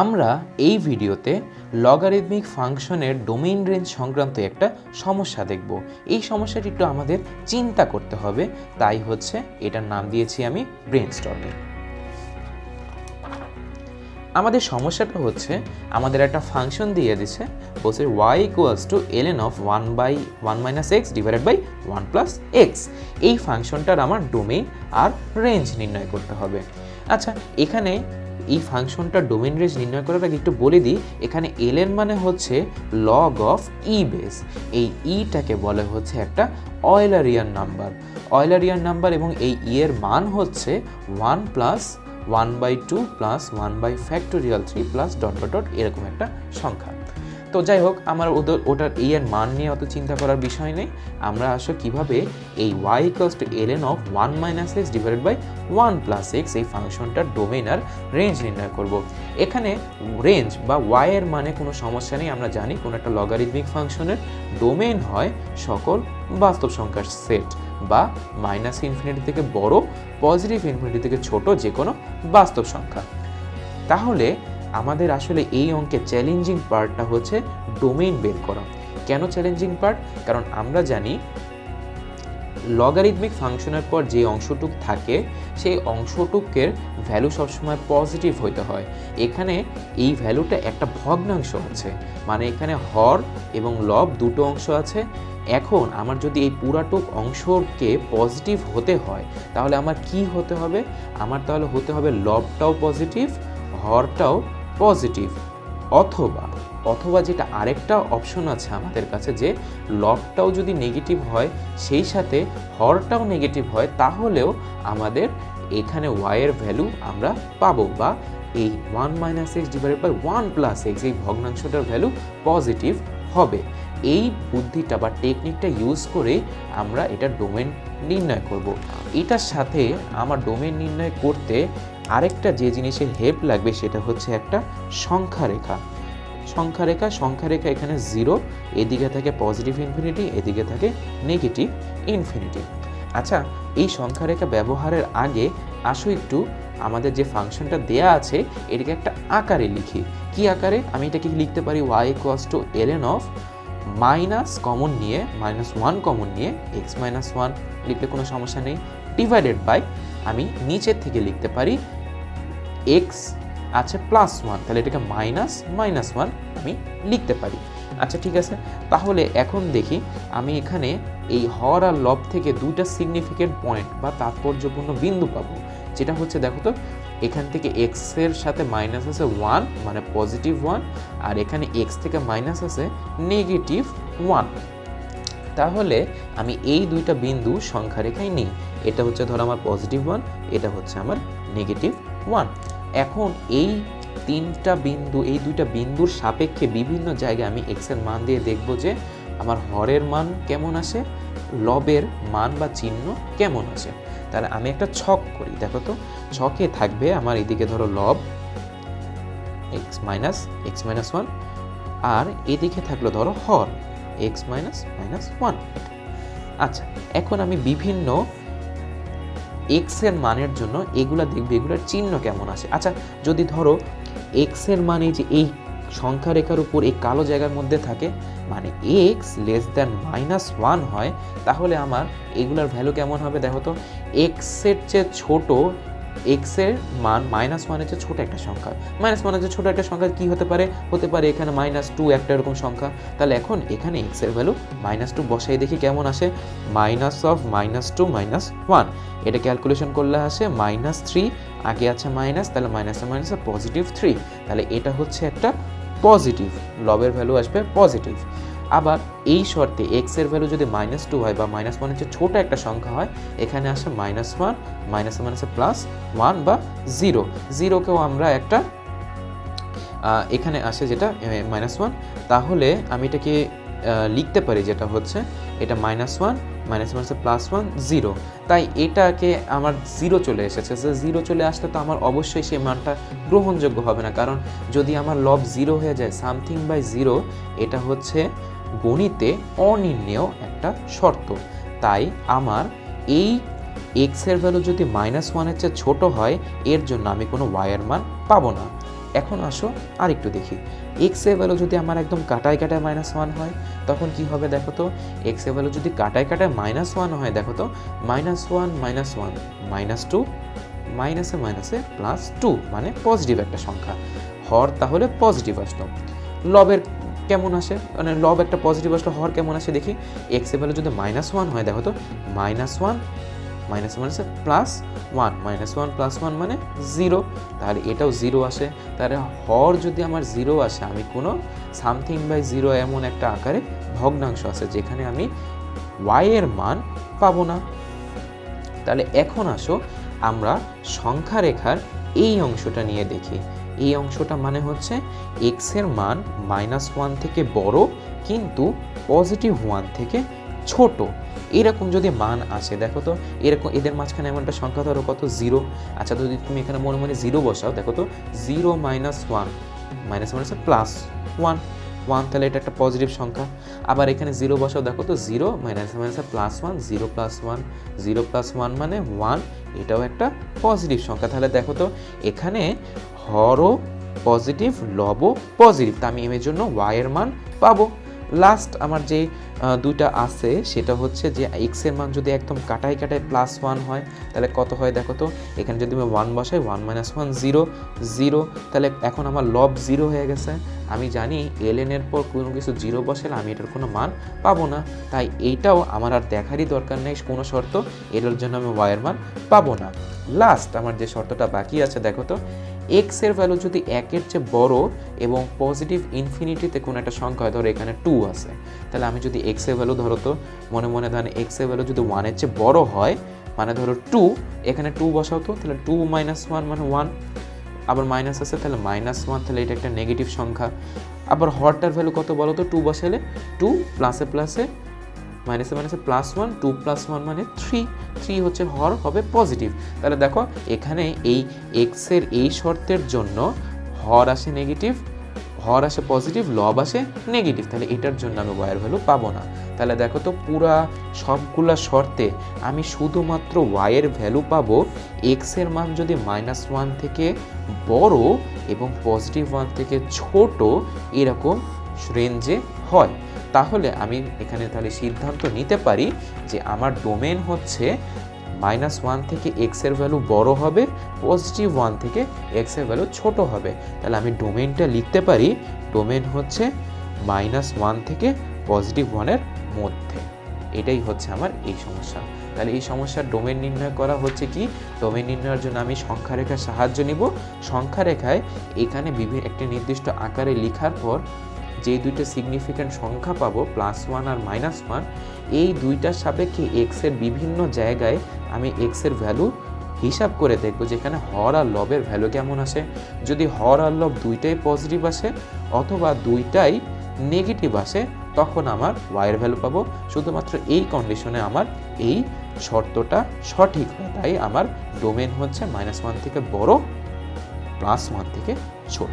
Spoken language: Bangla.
আমরা এই ভিডিওতে লগারিদমিক ফাংশনের ডোমেইন রেঞ্জ সংক্রান্ত একটা সমস্যা দেখব। এই সমস্যাটি একটু আমাদের চিন্তা করতে হবে, তাই হচ্ছে এটার নাম দিয়েছি আমি ব্রেন স্টর্মিং আমাদের সমস্যাটা হচ্ছে, আমাদের একটা ফাংশন দিয়ে দিছে, বলছে y equals to l n of one by one minus x divided by one plus x এই ফাংশনটার আমার ডোমেইন আর রেঞ্জ নির্ণয় করতে হবে। আচ্ছা এখানে এই ফাংশনটা ডোমেন রেঞ্জ নির্ণয় করার আগে একটু বলে দিই, এখানে এল মানে হচ্ছে লগ অফ ই বেস এই ইটাকে বলে হচ্ছে একটা অয়েলারিয়ান নাম্বার অয়েলারিয়ান নাম্বার এবং এই ই এর মান হচ্ছে one plus one by two plus one by factorial three plus dot dot dot এরকম একটা সংখ্যা। তো যাই হোক, আমার ওদের, ওটার এই এর মান নিয়ে অত চিন্তা করার বিষয় নেই। আমরা আসলে কীভাবে এই y equals to l n of one minus x divided by one plus x এই ফাংশনটার ডোমেন আর রেঞ্জ নির্ণয় করব। এখানে রেঞ্জ বা ওয়াই এর মানে কোনো সমস্যা নেই, আমরা জানি কোনো একটা লগারিদমিক ফাংশনের ডোমেন হয় সকল বাস্তব সংখ্যার সেট বা মাইনাস ইনফিনিটি থেকে বড় পজিটিভ ইনফিনিটি থেকে ছোট যে কোনো বাস্তব সংখ্যা। তাহলে আমাদের আসলে এই অঙ্কের চ্যালেঞ্জিং পার্টটা হচ্ছে ডোমেইন বের করা। কেন চ্যালেঞ্জিং পার্ট কারণ আমরা জানি লগারিদমিক ফাংশনের পর যে অংশটুক থাকে, সেই অংশটুকের ভ্যালু সবসময় পজিটিভ হইতে হয়। এখানে এই ভ্যালুটা একটা ভগ্নাংশ আছে। মানে এখানে হর এবং লব দুটো অংশ আছে। এখন আমার যদি এই পুরাটুক অংশকে পজিটিভ হতে হয়, তাহলে আমার কি হতে হবে? আমার তাহলে হতে হবে লবটাও পজিটিভ হরটাও পজিটিভ অথবা অথবা যেটা আরেকটা অপশন আছে আমাদের কাছে যে লবটাও যদি নেগেটিভ হয়, সেই সাথে হরটাও নেগেটিভ হয়, তাহলেও আমাদের এখানে ওয়াইয়ের ভ্যালু আমরা পাবো বা এই one minus x divided by one plus x এই ভগ্নাংশটার ভ্যালু পজিটিভ হবে। এই বুদ্ধিটা বা টেকনিকটা ইউজ করে আমরা এটা ডোমেন নির্ণয় করব। এটার সাথে আমার ডোমেন নির্ণয় করতে আরেকটা যে জিনিসের হেল্প লাগবে সেটা হচ্ছে একটা সংখ্যা রেখা সংখ্যা রেখা সংখ্যা রেখা এখানে জিরো এদিকে থাকে পজিটিভ ইনফিনিটি এদিকে থাকে নেগেটিভ ইনফিনিটি আচ্ছা এই সংখ্যা রেখা ব্যবহারের আগে আসো একটু, আমাদের যে ফাংশনটা দেয়া আছে, এটাকে একটা আকারে লিখি। কি আকারে? আমি এটাকে লিখতে পারি y equals to l n of minus common নিয়ে মাইনাস ওয়ান কমন নিয়ে এক্স মাইনাস ওয়ান লিখলে কোনো সমস্যা নেই ডিভাইডেড বাই আমি নিচের থেকে লিখতে পারি এক্স আছে প্লাস ওয়ান তাহলে এটাকে মাইনাস মাইনাস ওয়ান আমি লিখতে পারি। আচ্ছা ঠিক আছে? তাহলে এখন দেখি আমি এখানে এই হর আর লব থেকে দুইটা সিগনিফিকেন্ট পয়েন্ট বা তাৎপর্যপূর্ণ বিন্দু পাবো। যেটা হচ্ছে, দেখো তো, এখান থেকে এক্সের সাথে মাইনাস আছে ওয়ান মানে পজিটিভ ওয়ান আর এখানে এক্স থেকে মাইনাস আছে নেগেটিভ ওয়ান তাহলে আমি এই দুইটা বিন্দু সংখ্যা রেখাই নিই। এটা হচ্ছে ধরো আমার পজিটিভ ওয়ান এটা হচ্ছে আমার নেগেটিভ ওয়ান এখন এই তিনটা বিন্দু, এই দুইটা বিন্দুর সাপেক্ষে বিভিন্ন জায়গায় আমি এক্সের মান দিয়ে দেখব যে আমার হরের মান কেমন আসে, লবের মান বা চিহ্ন কেমন আসে। তাহলে আমি একটা ছক করি, দেখো তো। ছকে থাকবে আমার এদিকে ধরো লব x minus x minus one আর এদিকে থাকল ধরো হর এক্স মাইনাস মাইনাস ওয়ান আচ্ছা এখন আমি বিভিন্ন এক্সের মানের জন্য এগুলা দেখবে, এগুলোর চিহ্ন কেমন আছে? আচ্ছা যদি ধরো এক্সের মানে যে এই সংখ্যা রেখার উপর এই কালো জায়গার মধ্যে থাকে মানে x less than minus one হয়, তাহলে আমার এগুলার ভ্যালু কেমন হবে দেখো তো? এক্সের চেয়ে ছোট এক্সের মান মাইনাস ওয়ানের চেয়ে ছোট একটা সংখ্যা। মাইনাস ওয়ানের চেয়ে ছোট একটা সংখ্যা, কি হতে পারে? হতে পারে এখানে মাইনাস টু একটা এরকম সংখ্যা। তাহলে এখন এখানে এক্সের ভ্যালু মাইনাস টু বসাই দেখি কেমন আসে। Minus of minus two minus one এটা ক্যালকুলেশন করলে আসে মাইনাস থ্রি আগে আছে মাইনাস তাহলে মাইনাসে মাইনাসে পজিটিভ থ্রি তাহলে এটা হচ্ছে একটা পজিটিভ লবের ভ্যালু আসবে পজিটিভ আবার এই শর্তে এক্সের ভ্যালু যদি মাইনাস টু হয় বা মাইনাস ওয়ানের চেয়ে ছোটো একটা সংখ্যা হয়, এখানে আসে মাইনাস ওয়ান মাইনাস ওয়ান মাইনাসে প্লাস ওয়ান বা জিরো জিরোকেও আমরা একটা এখানে আসে যেটা মাইনাস ওয়ান তাহলে আমি এটাকে লিখতে পারি যেটা হচ্ছে, এটা মাইনাস ওয়ান মাইনাস মাইনাসে প্লাস ওয়ান জিরো তাই এটাকে আমার জিরো চলে এসেছে। যে জিরো চলে আসলে তো আমার অবশ্যই সেই মানটা গ্রহণযোগ্য হবে না। কারণ যদি আমার লব জিরো হয়ে যায় সামথিং বাই জিরো এটা হচ্ছে গণিতে অনির্ণেয় একটা শর্ত। তাই আমার এই এক্সের ভ্যালু যদি মাইনাস ওয়ানের চেয়ে ছোটো হয়, এর জন্য আমি কোনো ওয়াইয়ের মান পাবো না। এখন আসো আর একটু দেখি। এক্সের ভ্যালু যদি আমার একদম কাটায় কাটায় মাইনাস ওয়ান হয়, তখন কি হবে দেখো তো? এক্সের ভ্যালু যদি কাটায় কাটায় মাইনাস ওয়ান হয়, দেখো তো? Minus one minus one minus two মাইনাসে মাইনাসে প্লাস টু মানে পজিটিভ একটা সংখ্যা। হর তাহলে পজিটিভ আসলো। লবের কেমন আসে? মানে লব একটা পজিটিভ আসলে, হর কেমন আসে দেখি? এক্সের ভ্যালু যদি মাইনাস ওয়ান হয়, দেখো তো? মাইনাস ওয়ান মাইনাস মাইনাসে plus one minus one plus one মানে জিরো তাহলে এটাও জিরো আসে। তাহলে হর যদি আমার জিরো আসে, আমি কোনো সামথিং বাই জিরো এমন একটা আকারে ভগ্নাংশ আছে যেখানে আমি ওয়াই এর মান পাবো না। তাহলে এখন আসো, আমরা সংখ্যা রেখার এই অংশটা নিয়ে দেখি। এই অংশটা মানে হচ্ছে এক্সের মান মাইনাস ওয়ান থেকে বড়, কিন্তু পজিটিভ ওয়ান থেকে ছোট। এরকম যদি মান আসে, দেখো তো, এরকম এদের মাঝখানে এমন একটা সংখ্যা ধরো কত? জিরো আচ্ছা যদি তুমি এখানে মনে মনে জিরো বসাও, দেখো তো zero minus one minus minus plus one one তাহলে এটা একটা পজিটিভ সংখ্যা। আবার এখানে জিরো বসাও, দেখো তো জিরো মাইনাস মাইনাসে plus one zero plus one zero plus one মানে ওয়ান এটাও একটা পজিটিভ সংখ্যা। তাহলে দেখো তো, এখানে হরও পজিটিভ লবও পজিটিভ তা আমি এম এর জন্য ওয়াই এর মান পাবো। লাস্ট আমার যে দুইটা আছে, সেটা হচ্ছে যে এক্সের মান যদি একদম কাটাই কাটায় প্লাস ওয়ান হয়, তাহলে কত হয় দেখো তো? এখানে যদি আমি ওয়ান বসাই one minus one zero zero তাহলে এখন আমার লব জিরো হয়ে গেছে। আমি জানি এল পর কোনো কিছু জিরো বসালে আমি এটার কোনো মান পাবো না। তাই এইটাও আমার আর দেখারই দরকার নেই, কোনো শর্ত। এটার জন্য আমি ওয়াইয়ের মান পাবো না। লাস্ট আমার যে শর্তটা বাকি আছে, দেখো তো? এক্সের ভ্যালু যদি একের চেয়ে বড় এবং পজিটিভ ইনফিনিটিতে কোনো একটা সংখ্যা হয়, ধরো এখানে টু আছে, তাহলে আমি যদি এক্সের ভ্যালু ধরো তো মনে মনে ধরেন এক্সের ভ্যালু যদি ওয়ানের চেয়ে বড় হয় মানে ধরো টু এখানে টু বসাও তো, তাহলে টু মাইনাস ওয়ান মানে ওয়ান আবার মাইনাস আছে, তাহলে মাইনাস ওয়ান তাহলে এটা একটা নেগেটিভ সংখ্যা। আবার হরটার ভ্যালু কত বলো তো টু বসালে টু প্লাসে প্লাসে মাইনাসে মাইনাসে plus one two plus one মানে থ্রি থ্রি হচ্ছে হর, হবে পজিটিভ তাহলে দেখো, এখানে এই এক্সের এই শর্তের জন্য হর আসে নেগেটিভ হর আসে পজিটিভ লব আসে নেগেটিভ তাহলে এটার জন্য আমি ওয়াইয়ের ভ্যালু পাবো না। তাহলে দেখো তো পুরা সবগুলা শর্তে আমি শুধুমাত্র ওয়াইয়ের ভ্যালু পাবো এক্সের মান যদি মাইনাস ওয়ান থেকে বড় এবং পজিটিভ ওয়ান থেকে ছোট, এরকম রেঞ্জে হয়। তাহলে আমি এখানে তাহলে সিদ্ধান্ত নিতে পারি যে আমার ডোমেন হচ্ছে মাইনাস ওয়ান থেকে এক্সের ভ্যালু বড় হবে পজিটিভ ওয়ান থেকে এক্সের ভ্যালু ছোট হবে। তাহলে আমি ডোমেনটা লিখতে পারি ডোমেন হচ্ছে মাইনাস ওয়ান থেকে পজিটিভ ওয়ানের মধ্যে। এটাই হচ্ছে আমার এই সমস্যা। তাহলে এই সমস্যার ডোমেন নির্ণয় করা হচ্ছে কি? ডোমেন নির্ণয়ের জন্য আমি সংখ্যা রেখার সাহায্য নিব। সংখ্যা রেখায় এখানে বিভিন্ন একটি নির্দিষ্ট আকারে লেখার পর যে দুইটা সিগনিফিক্যান্ট সংখ্যা পাবো প্লাস ওয়ান আর মাইনাস ওয়ান এই দুইটার সাপেক্ষে এক্সের বিভিন্ন জায়গায় আমি এক্সের ভ্যালু হিসাব করে দেখব যেখানে হর আর লবের ভ্যালু কেমন আসে। যদি হর আর লব দুইটাই পজিটিভ আসে অথবা দুইটাই নেগেটিভ আসে, তখন আমার ওয়াইয়ের ভ্যালু পাবো। শুধুমাত্র এই কন্ডিশনে আমার এই শর্তটা সঠিক হয় তাই আমার ডোমেন হচ্ছে মাইনাস ওয়ান থেকে বড় প্লাস ওয়ান থেকে ছোট।